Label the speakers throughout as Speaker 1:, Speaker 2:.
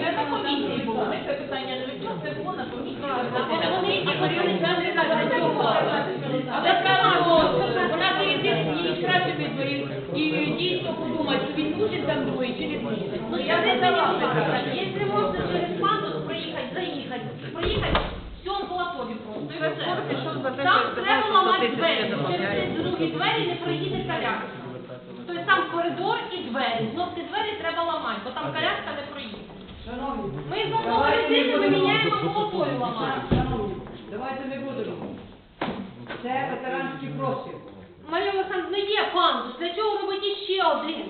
Speaker 1: Це на комісії було. Ми це питання не вивчали, це було на комісії.
Speaker 2: Але вона перед тим їй краще відборів і дійсно подумати, чи він мусить там другий, чи не.
Speaker 3: Ну я не дала питання. Якщо можна через пандус проїхати, заїхати, проїхати всю амбулаторію просто. і все. Там треба ламати двері. Через ці другі двері не проїде коляска. Тобто там коридор і двері. Знов ці двері треба ламати, бо там коляска не проїде.
Speaker 4: Шановні,
Speaker 3: Ми з одного резини виміняємо амбулаторію ламати.
Speaker 4: шановні, давайте не будемо. Це ветеранський простір.
Speaker 3: Марія Олександровна, є пандус. Для чого робити ще один?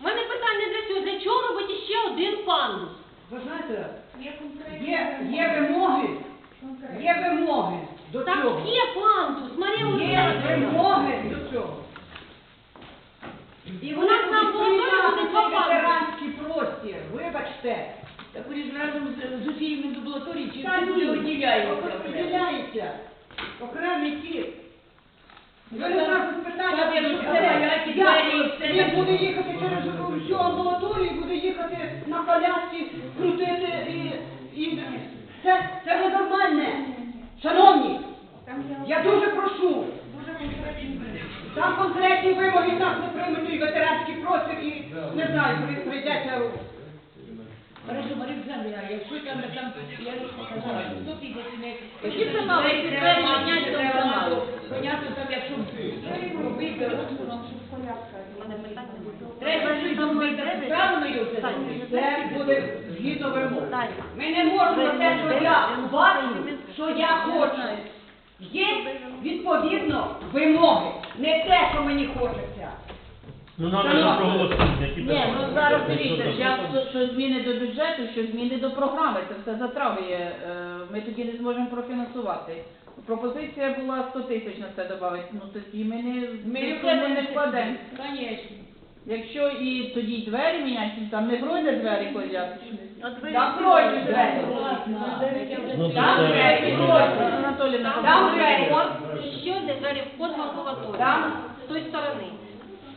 Speaker 3: У мене питання для цього. Для чого робити ще один пандус?
Speaker 4: Ви знаєте, є, є вимоги, є вимоги до
Speaker 3: Так
Speaker 4: цього.
Speaker 3: є пандус, Марія
Speaker 4: Є вимоги до цього. І
Speaker 3: У нас
Speaker 4: будуть
Speaker 3: два
Speaker 4: цей ветеранський простір. Вибачте.
Speaker 2: Так ж разом з, з усією амбулаторією, чи
Speaker 4: Та ні,
Speaker 2: виділяється?
Speaker 4: Виділяється. Окремий ті. Ви не
Speaker 2: я
Speaker 4: Це- як
Speaker 2: двері,
Speaker 4: Він буде їхати через всю амбулаторію, буде їхати на колясці, крутити і... і... Це, це ненормальне. Шановні, я дуже прошу. Там конкретні вимоги нас не приймуть і ветеранський простір і не знаю, при- прийдеться
Speaker 2: Хорошо, Марія Олександрівна, якщо там, там, я ж сказала, 100 тисяч не...
Speaker 1: Тоді це мало там
Speaker 2: треба. Понятно, там, якщо робити,
Speaker 3: Треба
Speaker 2: треба щось робити, правильно його це зробити?
Speaker 4: Це буде згідно вимог. Ми не можемо те, що я бачу, що я хочу. Є відповідно вимоги, не те, що мені хочеться.
Speaker 5: Ну, нам треба проголосувати, які
Speaker 1: Ні, ну зараз дивіться,
Speaker 5: Що
Speaker 1: що зміни до бюджету, що зміни до програми, це все затравує, е, ми тоді не зможемо профінансувати. Пропозиція була 100 тисяч на це додати, ну тоді ми не,
Speaker 2: Ми
Speaker 1: не вкладемо.
Speaker 2: Конечно.
Speaker 1: Якщо і тоді двері міняти, там не пройде двері колясочні.
Speaker 4: Там двері.
Speaker 5: Ну,
Speaker 4: Там
Speaker 5: це-
Speaker 4: двері
Speaker 5: ну,
Speaker 4: пройдуть. Там двері.
Speaker 3: Ще одне двері вход в амбулаторію.
Speaker 4: Там?
Speaker 3: З тої сторони.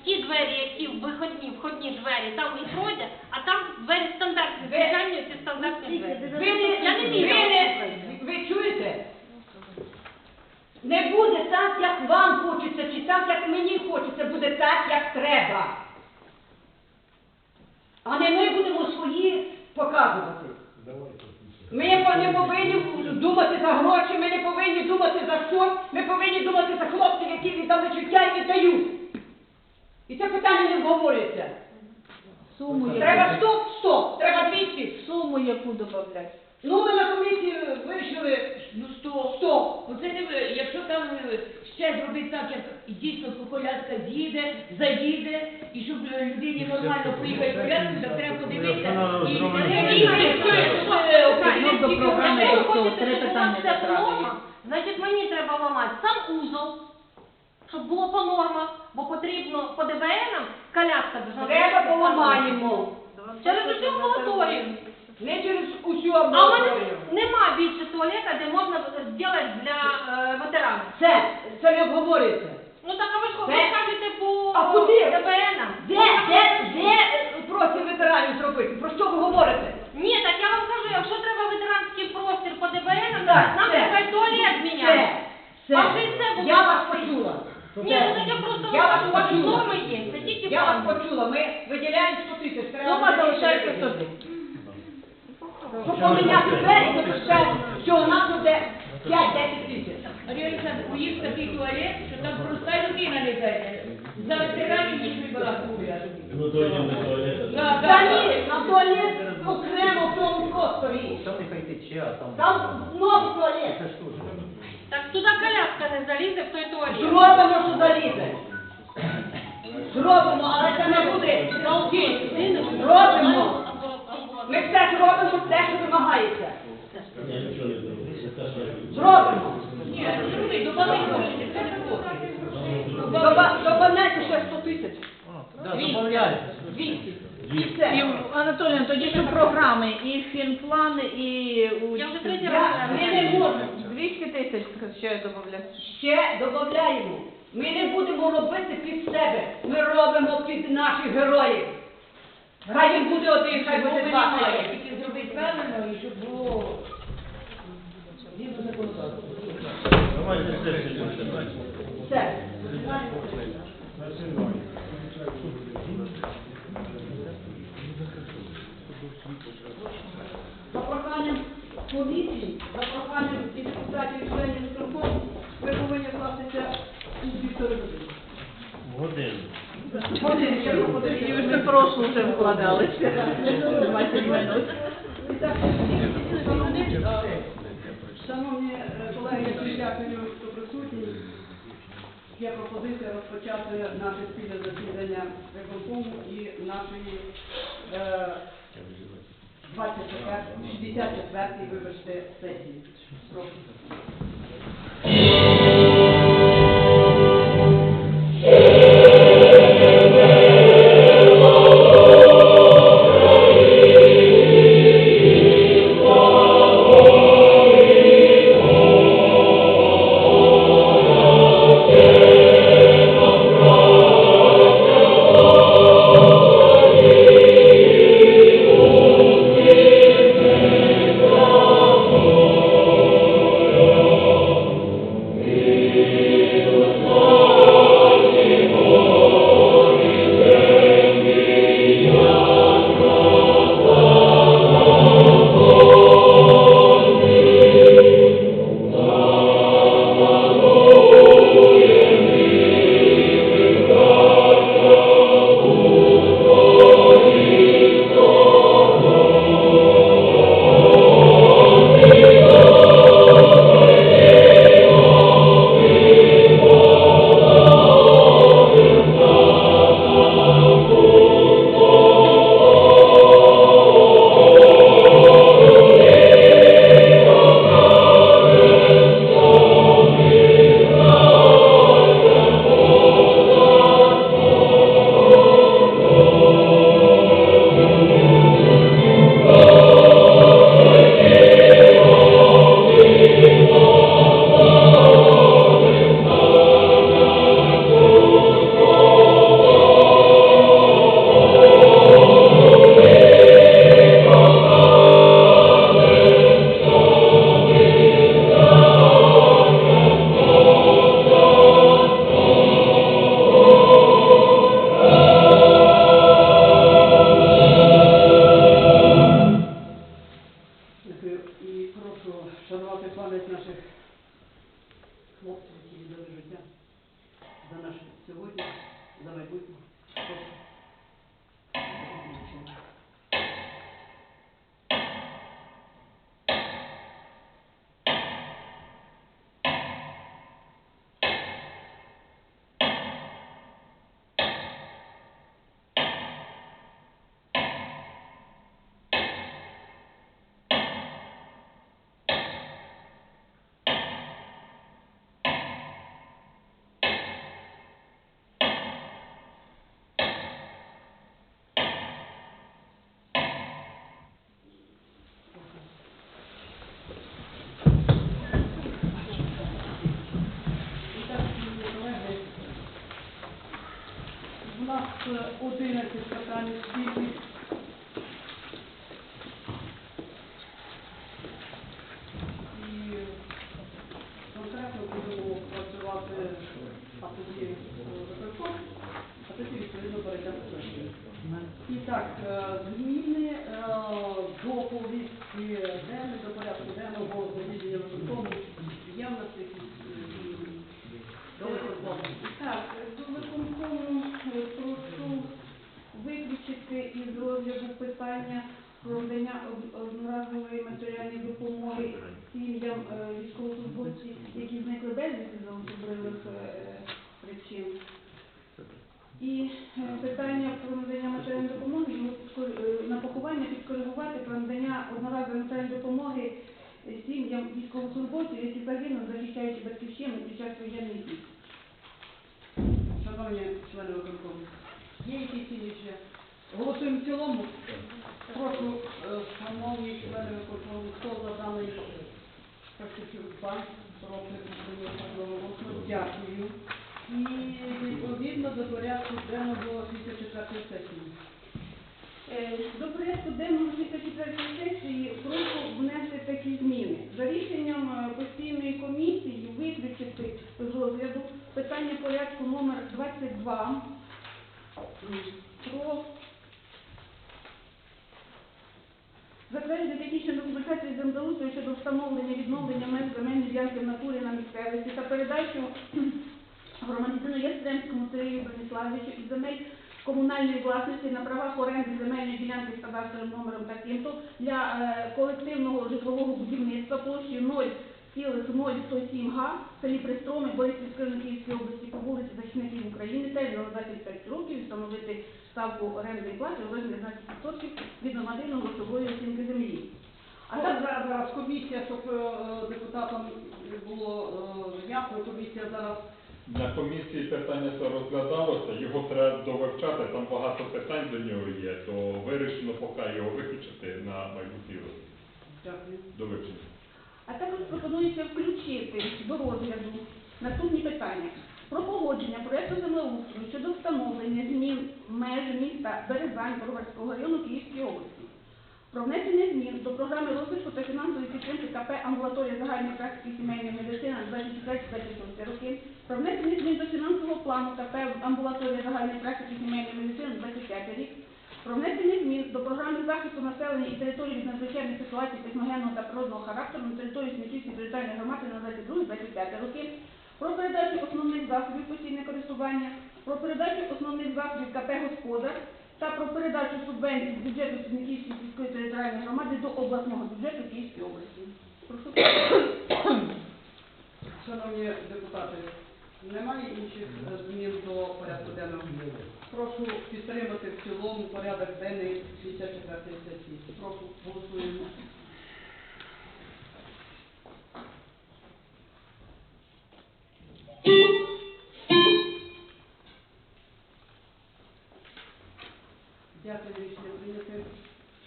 Speaker 3: Ті двері, які виходні, входні двері, там не пройде, а там двері стандартні,
Speaker 4: Ви-
Speaker 3: звичайні ці стандартні двері.
Speaker 4: Ви
Speaker 3: Я не
Speaker 4: ви, не, ви чуєте? Не буде так, як вам хочеться, чи так, як мені хочеться, буде так, як треба. А не ми будемо свої показувати. Ми не повинні думати за гроші, ми не повинні думати за що, ми повинні думати за хлопців, які віддали життя і віддають. І це питання не обговорюється.
Speaker 1: суму
Speaker 4: Треба
Speaker 1: яку,
Speaker 4: 100, 100, треба двічі.
Speaker 1: суму яку додати.
Speaker 4: Ну, ми на комісії вирішили
Speaker 2: Ну, 100.
Speaker 4: 100.
Speaker 2: Оце не ви- якщо там е, ще зробити так, як дійсно коляска з'їде, заїде, і щоб е, людині нормально поїхати коляску, так треба подивитися.
Speaker 5: Якщо
Speaker 2: І
Speaker 5: зроблено
Speaker 2: не тільки,
Speaker 5: як
Speaker 2: що, е,
Speaker 1: Ну, до програми до.
Speaker 3: Хочете,
Speaker 1: три питання
Speaker 3: вас це
Speaker 1: затравлює.
Speaker 3: норма, значить мені треба ламати сам узол, щоб було по нормах, бо потрібно по ДБНам коляска должна
Speaker 4: Треба поламаємо.
Speaker 3: Через усю амбулаторію.
Speaker 4: Не через усю
Speaker 3: А у мене
Speaker 4: амбулаторію.
Speaker 3: нема більше туалета, де можна зробити для е, ветеранів.
Speaker 4: Це, це не обговорюється.
Speaker 3: Ну так а ви ж
Speaker 4: Де?
Speaker 3: кажете по
Speaker 4: А куди?
Speaker 3: ДБНам.
Speaker 4: Де, де, де е, проти ветеранів зробити? Про що ви говорите?
Speaker 3: Ні, так я вам кажу, якщо треба ветеранський простір по ДБНам,
Speaker 4: Так,
Speaker 3: нам
Speaker 4: це.
Speaker 3: треба туалет міняти.
Speaker 4: Це,
Speaker 3: А
Speaker 4: це.
Speaker 3: вже й це було.
Speaker 4: Я вас почула.
Speaker 3: Ні, ну так я просто
Speaker 4: Я вас
Speaker 3: у вас
Speaker 4: почула.
Speaker 3: норми є, це тільки
Speaker 4: Я вас почула. Ми виділяємо 100 тисяч. Треба
Speaker 1: Сума
Speaker 4: буде
Speaker 1: залишається
Speaker 4: ще
Speaker 1: 100 тисяч.
Speaker 4: Щоб поміняти двері, то ще всього нас буде 5-10 тисяч.
Speaker 2: Марія Олександровна, у їх такий туалет, що там проста людина не зайде. За ветеранів ніж була куля.
Speaker 5: Ну, то йдемо до туалету.
Speaker 2: Да,
Speaker 4: Та ні, на туалет окремо в тому просторі.
Speaker 6: Там не тече, а там...
Speaker 4: Там новий туалет.
Speaker 6: Це ж теж.
Speaker 3: Так туди коляска не залізе в той туалет.
Speaker 4: Зробимо, що залізе. Зробимо, але це не буде. Зробимо. Ми все зробимо, те, що вимагається. Зробимо.
Speaker 2: Ні, добавай гроші, це не
Speaker 4: Добавляйте ще 100 тисяч. 200. І все.
Speaker 1: Анатоліївна, тоді що програми, і фінплан, і... у-
Speaker 3: Я вже третій раз.
Speaker 4: ми не можемо.
Speaker 1: 200 тисяч ще додати.
Speaker 4: Ще додаємо. Ми не будемо робити під себе. Ми робимо під наших героїв.
Speaker 5: Хай він буде один, хай буде два.
Speaker 2: Немає, тільки зробити правильно і щоб було згідно законодавства.
Speaker 7: Давайте сесію починати.
Speaker 5: Все. За проханням комісії, за проханням і депутатів і членів виконкому, ви повинні вкластися у півтори години.
Speaker 7: Годину.
Speaker 5: Години, я
Speaker 1: І
Speaker 5: пропозицію.
Speaker 1: вже прошлу вже вкладалися. 20 минут.
Speaker 5: І так, шановні, е, колеги, я дякую, що присутні. Є пропозиція розпочати наше спільне засідання виконкому і нашої е, 24, 64 вибачте, сесії. Прошу. Дякую. І прошу шанувати пам'ять наших хлопців, які віддали життя за наше сьогодні, за майбутнє. У нас е, 11 питань спільних. І конкретно будемо працювати, а тоді е, виконком, а тоді відповідно перейдемо до рішення. І так, е, зміни е, до повістки денної, до порядку денного засідання виконкому. Є в нас якісь е, до виконкому?
Speaker 8: Так, до виконкому е, прошу виключити із розгляду питання про надання од- одноразової матеріальної допомоги сім'ям е, військовослужбовців, які зникли безвісти за особливих е, причин. І е, питання про надання матеріальної допомоги його підкор- е, на поховання підкоригувати про надання одноразової матеріальної допомоги е, сім'ям які загинули, захищаючи батьківщину під час воєнних дій.
Speaker 5: Шановні члени виконкому, є якісь інші? Голосуємо в цілому. Прошу, е, шановні члени виконкому, хто за даний пан, проти. Дякую. І відповідно до порядку денного 54 сесії.
Speaker 8: Е, До порядку денного 34 сесії прошу внести такі зміни. За рішенням е, постійної комісії виключити з розгляду питання порядку номер 22 про затвердження технічної документації щодо встановлення відновлення меж земельної ділянки в натурі на місцевості та передачу громадянину Ястремському Сергію Брониславовичу із земель комунальної власності на правах оренди земельної ділянки з кадастровим номером таким-то для е, колективного житлового будівництва площею 0,0107 га в селі Пристроми Борисівської району Київської області по вулиці Захисників України терміном 25 років і встановити ставку орендної плати у розмірі 12% від нормативно-грошової оцінки землі.
Speaker 5: А так зараз, зараз комісія, щоб е, е, депутатам було е, ясно, комісія зараз
Speaker 9: На комісії питання це розглядалося, його треба довивчати, там багато питань до нього є, то вирішено поки його виключити на майбутній розвиток.
Speaker 5: Дякую.
Speaker 9: до вивчення.
Speaker 8: А також пропонується включити до розгляду наступні питання. Про погодження проєкту землеустрою щодо встановлення змін меж міста Березань Броварського району Київської області. Про внесення змін до програми розвитку та фінансової підтримки КП «Амбулаторія загальної практики сімейної медицини» на 24-26 роки. Про внесення змін до фінансового плану КП «Амбулаторія загальної практики сімейної медицини» на 25 рік. Про внесення змін до програми захисту населення і території від надзвичайних ситуацій техногенного та природного характеру на території Смітівської територіальної громади на 22-25 роки. Про передачу основних засобів постійного користування, про передачу основних засобів КП «Господар» та про передачу субвенцій з бюджету Смітівської сільської територіальної громади до обласного бюджету Київської області. Прошу.
Speaker 5: Шановні депутати, немає інших е, змін до порядку денного? Прошу підтримати в цілому порядок денний 54 сесії. Прошу, голосуємо. Дякую, рішення прийняти.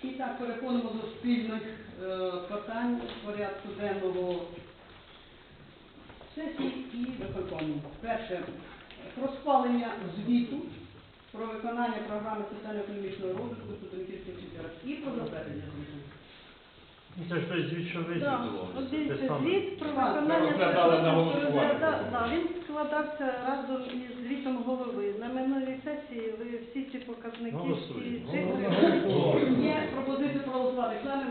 Speaker 5: І так, переходимо до спільних е, питань порядку денного сесії і виконкому. Перше, про схвалення звіту про виконання програми соціально-економічного розвитку студентських сільських і про затвердження звіту.
Speaker 7: Ну, Це ж той звіт, що
Speaker 10: Так, от дивіться, звіт про виконання
Speaker 9: розглядали на голосування.
Speaker 10: Розгляда- да, він складався разом із звітом голови. На минулій сесії ви всі ці показники, всі
Speaker 7: Голосуємо.
Speaker 10: цифри.
Speaker 5: Є пропозиція проголосувати. Члени.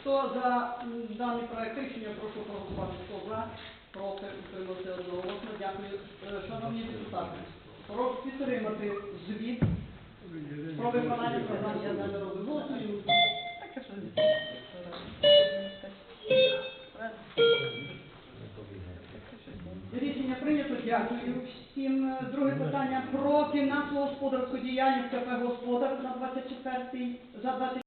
Speaker 5: Хто за м, даний проект рішення, прошу проголосувати. Хто за, проти, утримався одноголосно. Дякую. Е, Шановні депутати, прошу підтримати звіт про виконання програми соціального розвитку. Голосуємо. Рішення прийнято. Дякую всім. Друге питання про фінансово господарську діяльність КП «Господар» на 24 за 24